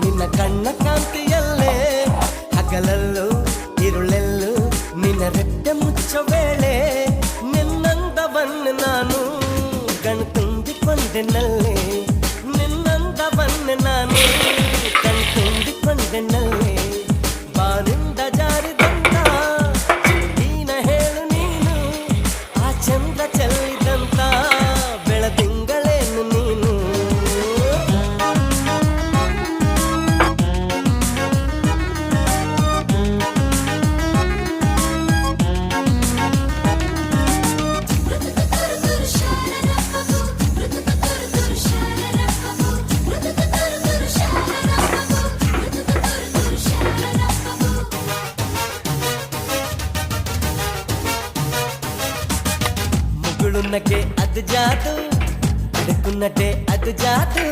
ನಿನ್ನ ಕಣ್ಣ ಕಾಂತಿಯಲ್ಲೇ, ಹಗಲಲ್ಲೂ, ಇರುಳೆಲ್ಲೂ ನಿನ್ನ ರೆಟ್ಟೆ ಮುಚ್ಚ ವೇಳೆ, ನಿನ್ನಂದವನ್ನು ನಾನು ಕಣ್ ತುಂಬಿಕೊಂಡೆನಲ್ಲೇ, ನಿನ್ನಂದವನ್ನು ನಾನು ಕಣ್ ತುಂಬಿಕೊಂಡೆನಲ್ಲೇ. అనుకున్నట్టే అది జాదు అడుగున్నట్టే అది జాదు